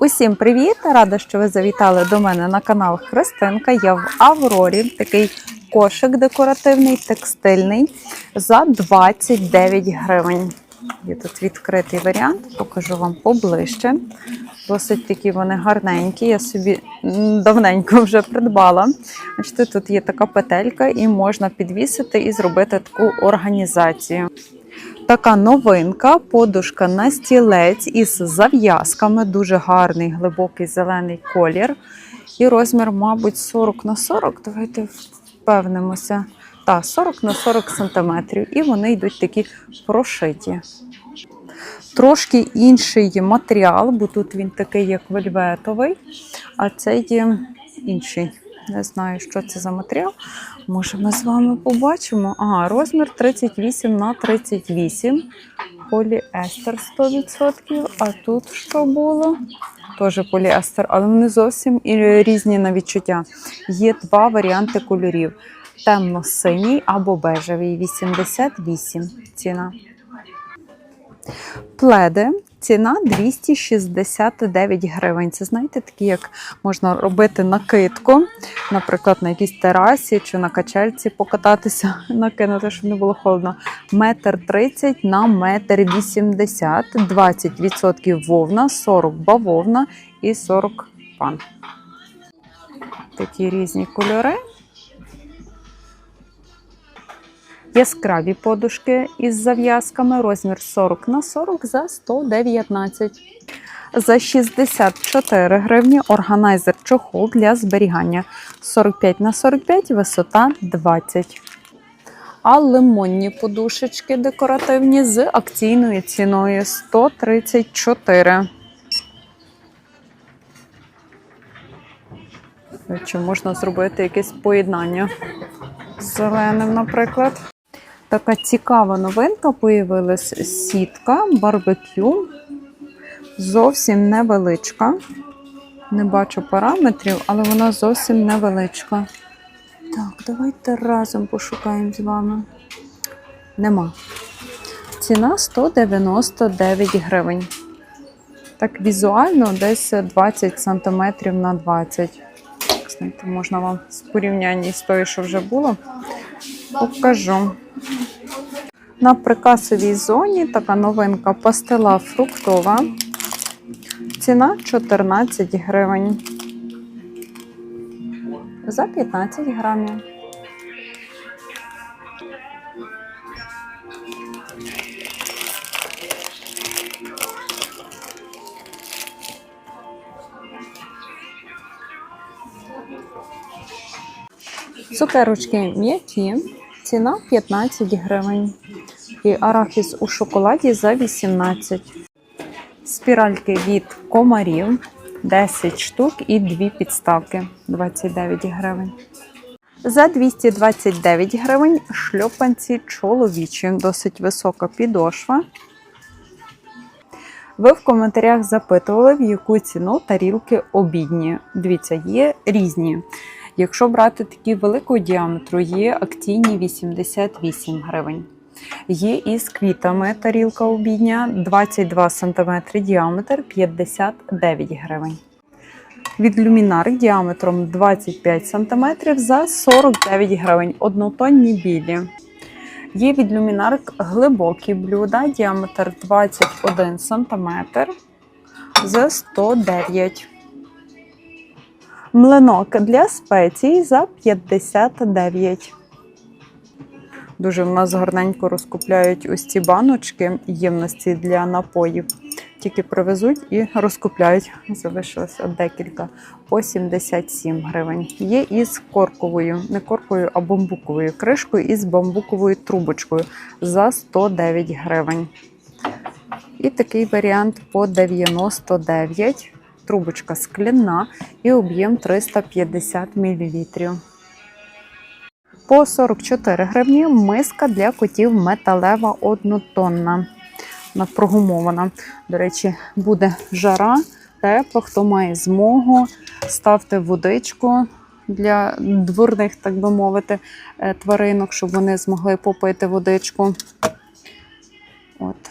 Усім привіт! Рада, що ви завітали до мене на канал Христинка. Я в Аврорі. Такий кошик декоративний, текстильний за 29 гривень. Є тут відкритий варіант, покажу вам поближче. Досить такі вони гарненькі. Я собі давненько вже придбала. Бачите, тут є така петелька, і можна підвісити і зробити таку організацію. Така новинка, подушка на стілець із зав'язками, дуже гарний глибокий зелений колір. І розмір, мабуть, 40 на 40. Давайте впевнимося. Так, 40 на 40 сантиметрів. І вони йдуть такі прошиті. Трошки інший матеріал, бо тут він такий, як вельветовий, а це є інший. Не знаю, що це за матеріал. Може, ми з вами побачимо. Ага, розмір 38 на 38. Поліестер 100%. А тут що було? Теж поліестер, але вони зовсім різні на відчуття. Є два варіанти кольорів: темно-синій або бежевий. 88 ціна. Пледи. Ціна 269 гривень. Це знаєте, такі, як можна робити накидку, наприклад, на якійсь терасі чи на качельці покататися, накинути, щоб не було холодно. Метр 30 на метр 80, 20% вовна, 40 бавовна і 40 пан. Такі різні кольори. Яскраві подушки із зав'язками, розмір 40 на 40 за 119. За 64 гривні органайзер чохол для зберігання 45 на 45, висота 20. А лимонні подушечки декоративні з акційною ціною 134. Чи можна зробити якесь поєднання з зеленим, наприклад? Така цікава новинка появилась сітка барбекю. Зовсім невеличка. Не бачу параметрів, але вона зовсім невеличка. Так, давайте разом пошукаємо з вами. Нема. Ціна 199 гривень. Так, візуально десь 20 см на 20 Знаєте, можна вам з порівнянні з тою, що вже було, покажу. На прикасовій зоні така новинка пастила фруктова. Ціна 14 гривень. За 15 грамів. Цукерочки м'які, ціна 15 гривень. І арахіс у шоколаді за 18. Спіральки від комарів 10 штук і 2 підставки 29 гривень. За 229 гривень шльопанці чоловічі, досить висока підошва. Ви в коментарях запитували, в яку ціну тарілки обідні. Дивіться, є різні. Якщо брати такі великого діаметру, є акційні 88 гривень. Є із квітами тарілка обідня 22 см діаметр 59 гривень. Від люмінар діаметром 25 см за 49 гривень. Однотонні білі. Є від люмінарок глибокі блюда, діаметр 21 см за 109 Млинок для спецій за 59. Дуже в нас гарненько розкупляють ось ці баночки ємності для напоїв. Тільки привезуть і розкупляють. Залишилося декілька по 77 гривень. Є із корковою, не корковою, а бамбуковою кришкою і з бамбуковою трубочкою за 109 гривень. І такий варіант по 99 трубочка скляна і об'єм 350 мл. По 44 гривні миска для котів металева однотонна. Вона прогумована. До речі, буде жара, тепло. Хто має змогу, ставте водичку для дворних, так би мовити, е, тваринок, щоб вони змогли попити водичку. От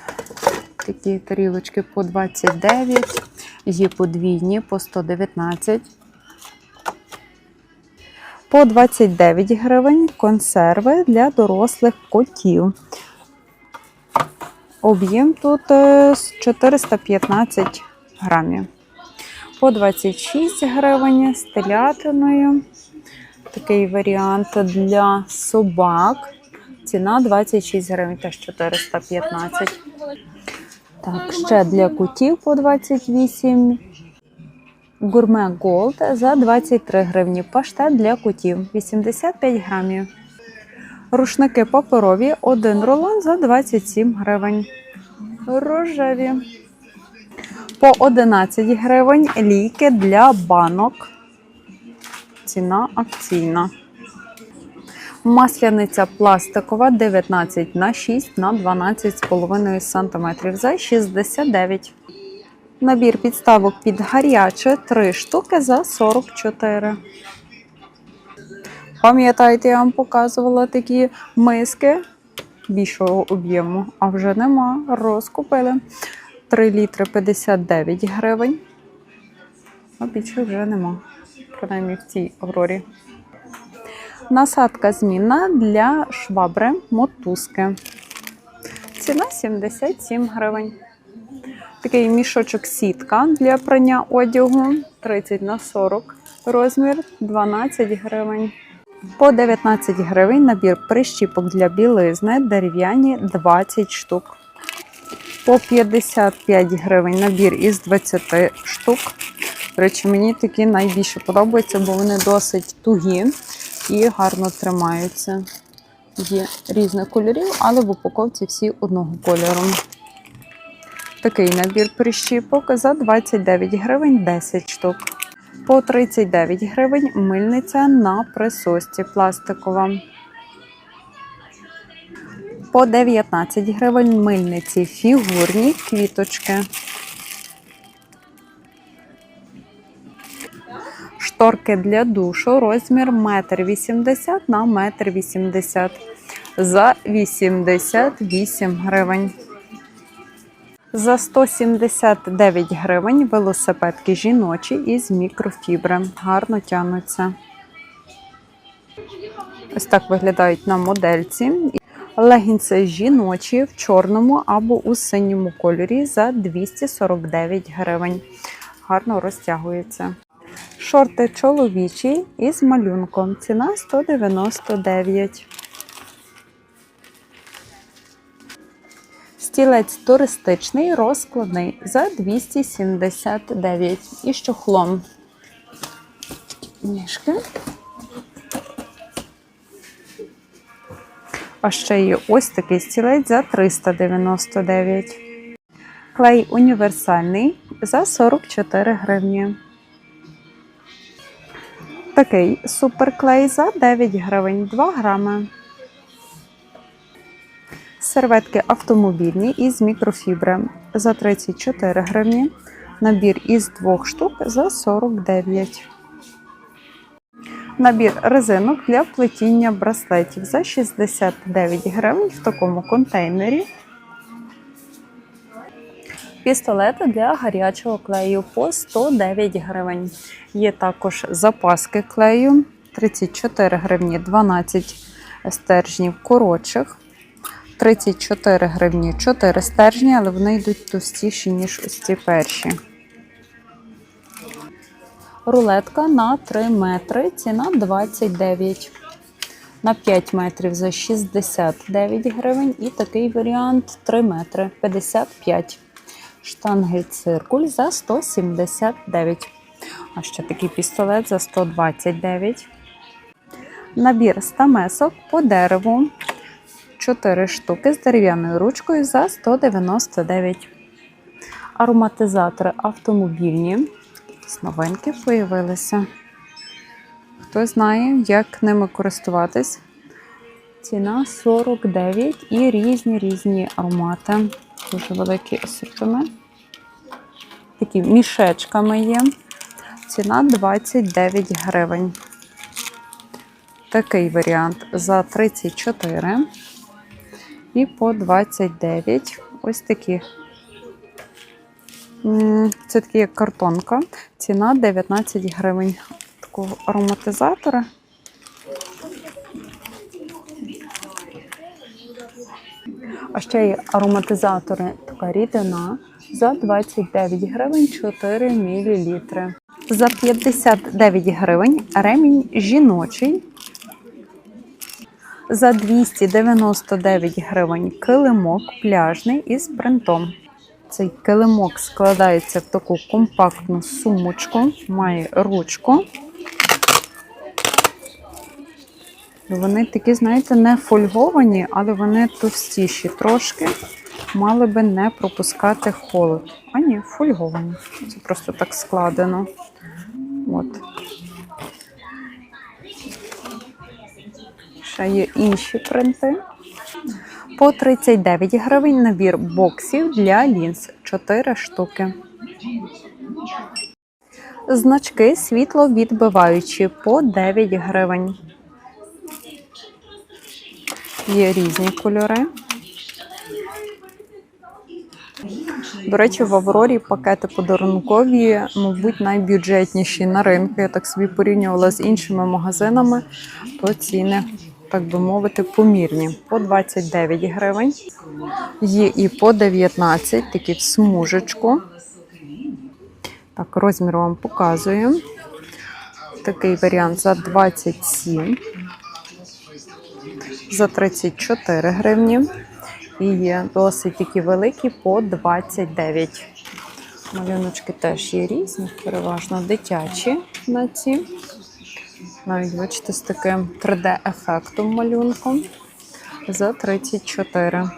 такі тарілочки по 29. Є подвійні по 119. По 29 гривень консерви для дорослих котів. Об'єм тут е, 415 грамів. По 26 гривень з телятиною. Такий варіант для собак. Ціна 26 гривень, теж 415. Так, ще для котів по 28. Гурме Голд за 23 гривні. Паштет для котів 85 грамів. Рушники паперові, один рулон за 27 гривень. Рожеві. По 11 гривень ліки для банок. Ціна акційна. Масляниця пластикова 19 на 6 на 12,5 см за 69. Набір підставок під гаряче 3 штуки за 44. Пам'ятаєте, я вам показувала такі миски більшого об'єму, а вже нема. Розкупили. 3 літри 59 гривень. А більше вже нема. Принаймні в цій аврорі. Насадка змінна для швабри мотузки. Ціна 77 гривень. Такий мішочок сітка для прання одягу 30 на 40 розмір 12 гривень. По 19 гривень набір прищіпок для білизни дерев'яні 20 штук. По 55 гривень набір із 20 штук. До речі, мені такі найбільше подобаються, бо вони досить тугі і гарно тримаються. Є різних кольорів, але в упаковці всі одного кольору. Такий набір прищіпок за 29 гривень 10 штук. По 39 гривень мильниця на присосці пластикова. По 19 гривень мильниці фігурні квіточки. Шторки для душу розмір 1,80 м на 1,80 м за 88 гривень. За 179 гривень велосипедки жіночі із мікрофібри. Гарно тягнуться. Ось так виглядають на модельці. Легінси жіночі в чорному або у синьому кольорі за 249 гривень. Гарно розтягуються. Шорти чоловічі із малюнком. Ціна 199. Стілець туристичний розкладний за 279 і з чохлом. Ніжки. А ще є ось такий стілець за 399. Клей універсальний за 44 гривні. Такий суперклей за 9 гривень 2 грами. Серветки автомобільні із мікрофібри за 34 гривні. Набір із двох штук за 49. Набір резинок для плетіння браслетів за 69 гривень в такому контейнері. Пістолети для гарячого клею по 109 гривень. Є також запаски клею 34 гривні 12 стержнів коротших. 34 гривні 4 стержні, але вони йдуть товстіші, ніж ось ці перші. Рулетка на 3 метри, ціна 29. На 5 метрів за 69 гривень. І такий варіант 3 метри 55. Штангель циркуль за 179. А ще такий пістолет за 129. Набір стамесок по дереву. 4 штуки з дерев'яною ручкою за 199. Ароматизатори автомобільні. Новинки появилися. Хто знає, як ними користуватись. Ціна 49 і різні різні аромати. Дуже великий асортимент. Такі мішечками є. Ціна 29 гривень. Такий варіант за 34 і по 29. Ось такі Це такі як картонка. Ціна 19 гривень. Такого ароматизатора. А ще є ароматизатори така рідина за 29 гривень 4 мл. За 59 гривень ремінь жіночий. За 299 гривень килимок пляжний із принтом. Цей килимок складається в таку компактну сумочку, має ручку. Вони такі, знаєте, не фольговані, але вони товстіші трошки. Мали би не пропускати холод. А ні, фольговані. Це просто так складено. От. Ще є інші принти. По 39 гривень набір боксів для лінз 4 штуки. Значки світловідбиваючі по 9 гривень. Є різні кольори. До речі, в Аврорі пакети подарункові, мабуть, найбюджетніші на ринку. Я так собі порівнювала з іншими магазинами, то ціни, так би мовити, помірні. По 29 гривень. Є і по 19, такі в смужечку. Так, розмір вам показую. Такий варіант за 27 за 34 гривні. І є досить такі великі по 29. Малюночки теж є різні, переважно дитячі на ці. Навіть бачите, з таким 3D-ефектом малюнком за 34.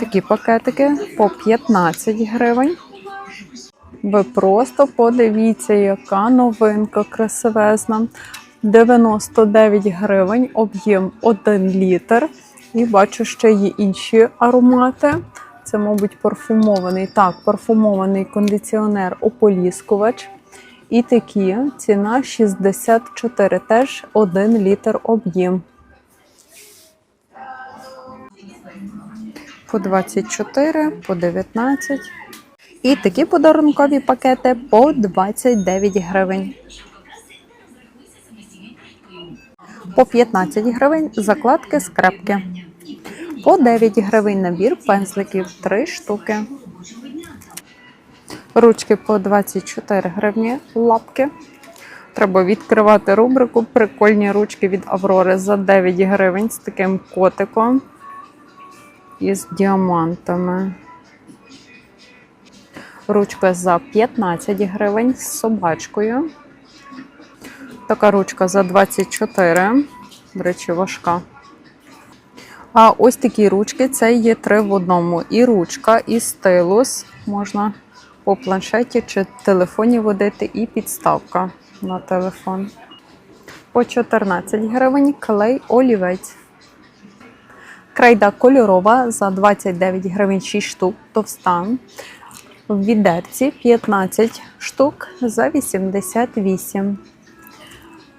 Такі пакетики по 15 гривень. Ви просто подивіться, яка новинка красивезна. 99 гривень, об'єм 1 літр. І бачу, ще є інші аромати. Це, мабуть, парфумований. Так, парфумований кондиціонер ополіскувач. І такі ціна 64, теж 1 літр об'єм. По 24, по 19. І такі подарункові пакети по 29 гривень. По 15 гривень закладки скрепки. По 9 гривень набір пензликів 3 штуки. Ручки по 24 гривні лапки. Треба відкривати рубрику Прикольні ручки від Аврори за 9 гривень з таким котиком і з діамантами. Ручка за 15 гривень з собачкою. Така ручка за 24. До речі, важка. А ось такі ручки це є три в одному. І ручка, і стилус. Можна по планшеті чи телефоні водити, і підставка на телефон. По 14 гривень клей олівець. Крейда кольорова за 29 гривень 6 штук, товста. В відерці 15 штук за 88.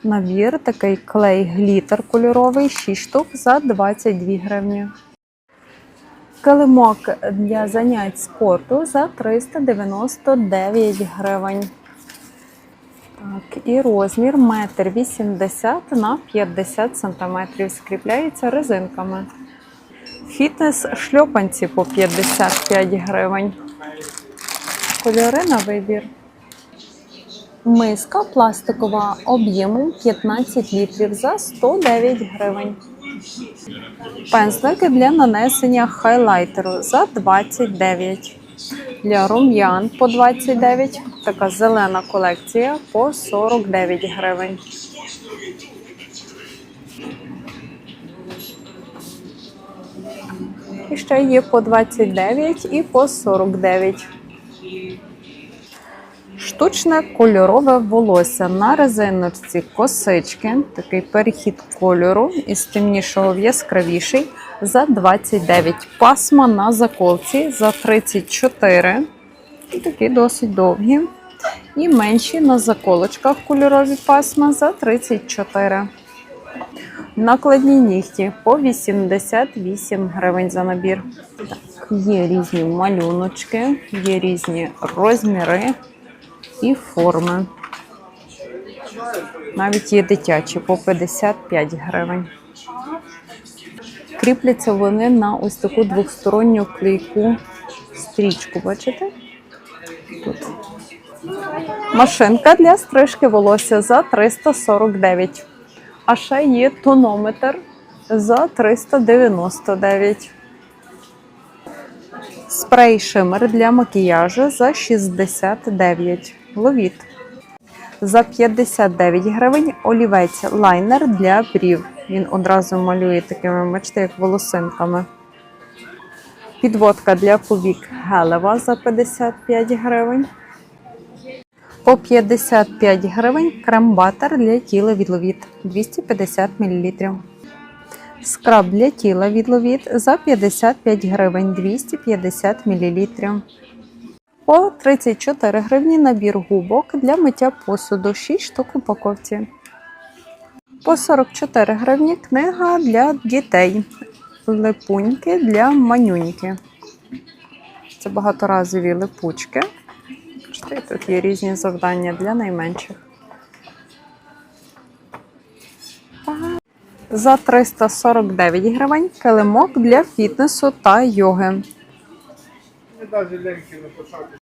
Набір такий клей глітер кольоровий, 6 штук за 22 гривні. Килимок для занять спорту за 399 гривень. Так, і розмір 1,80 на 50 см. Скріпляється резинками. Фітнес шльопанці по 55 гривень. Кольори на вибір. Миска пластикова об'ємом 15 літрів за 109 гривень. Пензлики для нанесення хайлайтеру за 29. Для рум'ян по 29. Така зелена колекція по 49 гривень. І ще є по 29 і по 49. Штучне кольорове волосся на резиночці косички, такий перехід кольору із темнішого в яскравіший за 29. Пасма на заколці за 34. І такі досить довгі. І менші на заколочках кольорові пасма за 34. Накладні нігті по 88 гривень за набір. Є різні малюночки, є різні розміри і форми. Навіть є дитячі по 55 гривень. Кріпляться вони на ось таку двосторонню клейку стрічку. Бачите? Тут. Машинка для стрижки волосся за 349. А ще є тонометр за 399. Спрей шимер для макіяжу за 69. Ловіт. За 59 гривень олівець лайнер для брів. Він одразу малює такими, бачите, як волосинками. Підводка для повік Гелева за 55 гривень. По 55 гривень крем-батер для тіла від Ловіт 250 мл. Скраб для тіла від Ловіт за 55 гривень 250 мл. По 34 гривні набір губок для миття посуду 6 штук упаковці. По 44 гривні книга для дітей. Липуньки для манюньки. Це багаторазові липучки. Тут є різні завдання для найменших. За 349 гривень килимок для фітнесу та йоги. Навіть леньки не почати